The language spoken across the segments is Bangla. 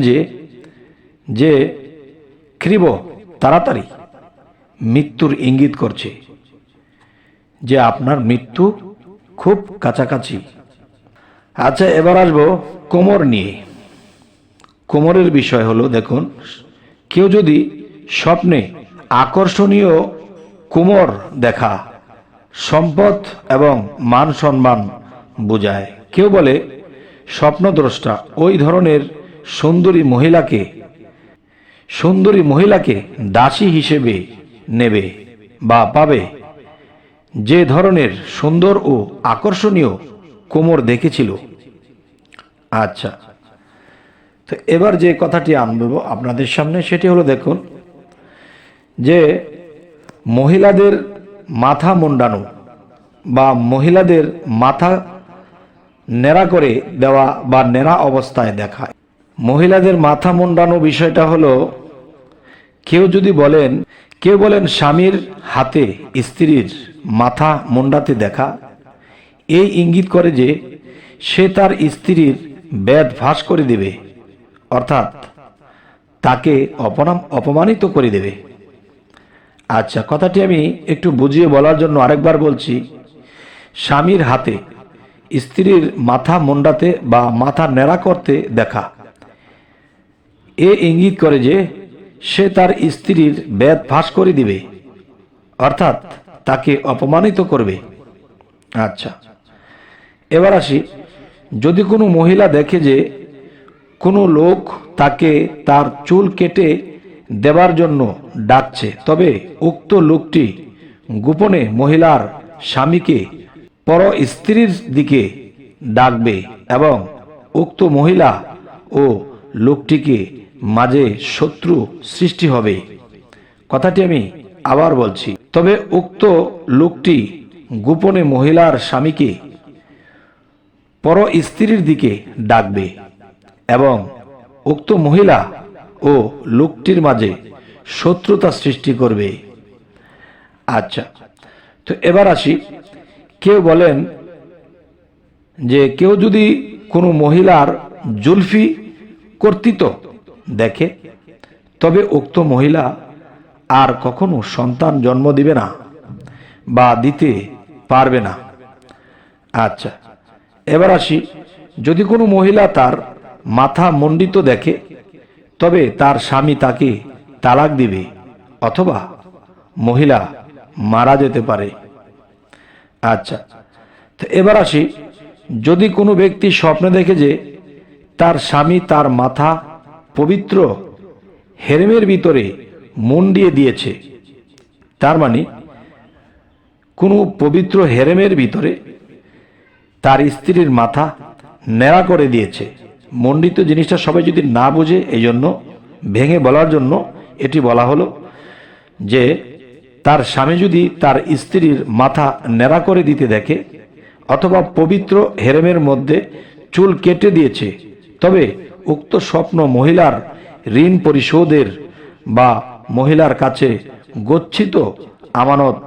যে যে কৃব তাড়াতাড়ি মৃত্যুর ইঙ্গিত করছে যে আপনার মৃত্যু খুব কাছাকাছি। আচ্ছা এবার আসব কোমর নিয়ে। কোমরের বিষয় হলো, দেখুন, কেউ যদি স্বপ্নে আকর্ষণীয় কোমর দেখা, সম্পদ এবং মান সম্মান বোঝায়, কেউ বলে স্বপ্নদ্রষ্টা, ওই ধরনের সুন্দরী মহিলাকে সুন্দরী মহিলাকে দাসী হিসেবে নেবে বা পাবে। যে ধরনের সুন্দর ও আকর্ষণীয় কোমর দেখেছিল। আচ্ছা তো এবার যে কথাটি আনব আপনাদের সামনে, সেটি হলো দেখুন যে মহিলাদের মাথা মুন্ডানো বা মহিলাদের মাথা নেড়া করে দেওয়া বা নেড়া অবস্থায় দেখায় মহিলাদের মাথা মুন্ডানো বিষয়টা হলো, কেউ যদি বলেন, কেউ বলেন স্বামীর হাতে স্ত্রীর মাথা মুন্ডাতে দেখা, এই ইঙ্গিত করে যে সে তার স্ত্রীর বেদ ফাঁস করে দেবে, অর্থাৎ তাকে অপনাম, অপমানিত করে দেবে। আচ্ছা কথাটি আমি একটু বুঝিয়ে বলার জন্য আরেকবার বলছি, স্বামীর হাতে স্ত্রীর মাথা মুন্ডাতে বা মাথা নেড়া করতে দেখা এ ইঙ্গিত করে যে সে তার স্ত্রীর বেদ ফাঁস করে দিবে, অর্থাৎ তাকে অপমানিত করবে। আচ্ছা এবার আসি। যদি কোনো মহিলা দেখে যে কোনো লোক তাকে তার চুল কেটে দেবার জন্য ডাকছে, তবে উক্ত লোকটি গোপনে মহিলার স্বামীকে পর স্ত্রীর দিকে ডাকবে এবং উক্ত মহিলা ও লোকটিকে মাঝে শত্রু সৃষ্টি হবে। কথাটি আমি আবার বলছি। তবে উক্ত লোকটি গোপনে মহিলার স্বামীকে পর স্ত্রীর দিকে ডাকবে এবং উক্ত মহিলা ও লোকটির মাঝে শত্রুতা সৃষ্টি করবে। আচ্ছা তো এবার আসি। কেউ বলেন যে কেউ যদি কোনো মহিলার জুলফি কর্তৃত্ব দেখে, তবে উক্ত মহিলা আর কখনো সন্তান জন্ম দিবে না বা দিতে পারবে না। আচ্ছা এবার আসি, যদি কোনো মহিলা তার মাথা মণ্ডিত দেখে, তবে তার স্বামী তাকে তালাক দিবে অথবা মহিলা মারা যেতে পারে। আচ্ছা তো এবার আসি, যদি কোনো ব্যক্তি স্বপ্নে দেখে যে তার স্বামী তার মাথা পবিত্র হেরেমের ভিতরে মুন্ডিয়ে দিয়েছে। তার মানে কোনো পবিত্র হেরেমের ভিতরে তার স্ত্রীর মাথা ন্যাড়া করে দিয়েছে। মণ্ডিত জিনিসটা সবাই যদি না বোঝে এই জন্য ভেঙে বলার জন্য এটি বলা হলো যে, তার স্বামী যদি তার স্ত্রীর মাথা ন্যাড়া করে দিতে দেখে, অথবা পবিত্র হেরেমের মধ্যে চুল কেটে দিয়েছে, তবে উক্ত স্বপ্ন মহিলার ঋণ পরিশোধের বা মহিলার কাছে গচ্ছিত আমানত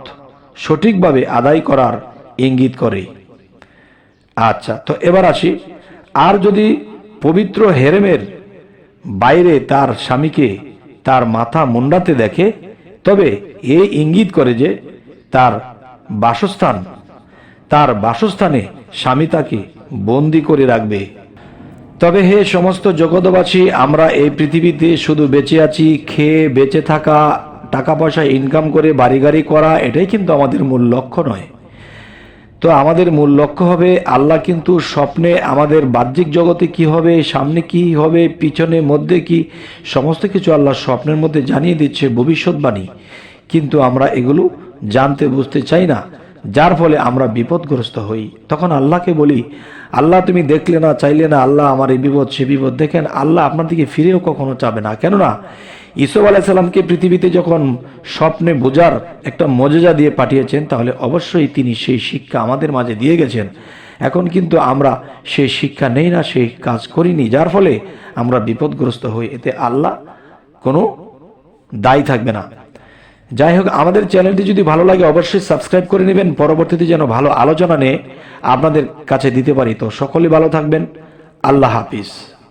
সঠিকভাবে আদায় করার ইঙ্গিত করে। আচ্ছা তো এবার আসি। আর যদি পবিত্র হেরেমের বাইরে তার স্বামীকে তার মাথা মুন্ডাতে দেখে, তবে এ ইঙ্গিত করে যে তার বাসস্থান, তার বাসস্থানে স্বামী তাকে বন্দি করে রাখবে। তবে হে সমস্ত জগতবাসী আমরা এই পৃথিবীতে শুধু বেঁচে আছি, খেয়ে বেঁচে থাকা টাকা পয়সা ইনকাম করে বাড়ি গাড়ি করা, এটাই কিন্তু আমাদের মূল লক্ষ্য নয়। তো আমাদের মূল লক্ষ্য হবে আল্লাহ কিন্তু স্বপ্নে আমাদের বাহ্যিক জগতে কি হবে, সামনে কি হবে, পিছনে, মধ্যে কি, সমস্ত কিছু আল্লাহ স্বপ্নের মধ্যে জানিয়ে দিচ্ছে ভবিষ্যৎবাণী। কিন্তু আমরা এগুলো জানতে, বুঝতে চাই না। যার ফলে আমরা বিপদগ্রস্ত হই। তখন আল্লাহকে বলি, আল্লাহ, তুমি দেখলে না, চাইলে না, আল্লাহ আমার এই বিপদ, সে বিপদ দেখেন, আল্লাহ আপনার দিকে ফিরেও কখনো চাবে না। কেননা ইসব আলাইসাল্লামকে পৃথিবীতে যখন স্বপ্নে বোঝার একটা মজেজা দিয়ে পাঠিয়েছেন, তাহলে অবশ্যই তিনি সেই শিক্ষা আমাদের মাঝে দিয়ে গেছেন। এখন কিন্তু আমরা সেই শিক্ষা নেই না সেই কাজ করিনি, যার ফলে আমরা বিপদগ্রস্ত হই। এতে আল্লাহ কোনো দায়ী থাকবে না। যাই হোক, আমাদের চ্যানেলটি যদি ভালো লাগে, অবশ্যই সাবস্ক্রাইব করে নেবেন। পরবর্তীতে যেন ভালো আলোচনা নিয়ে আপনাদের কাছে দিতে পারি। তো সকলেই ভালো থাকবেন। আল্লাহ হাফিজ।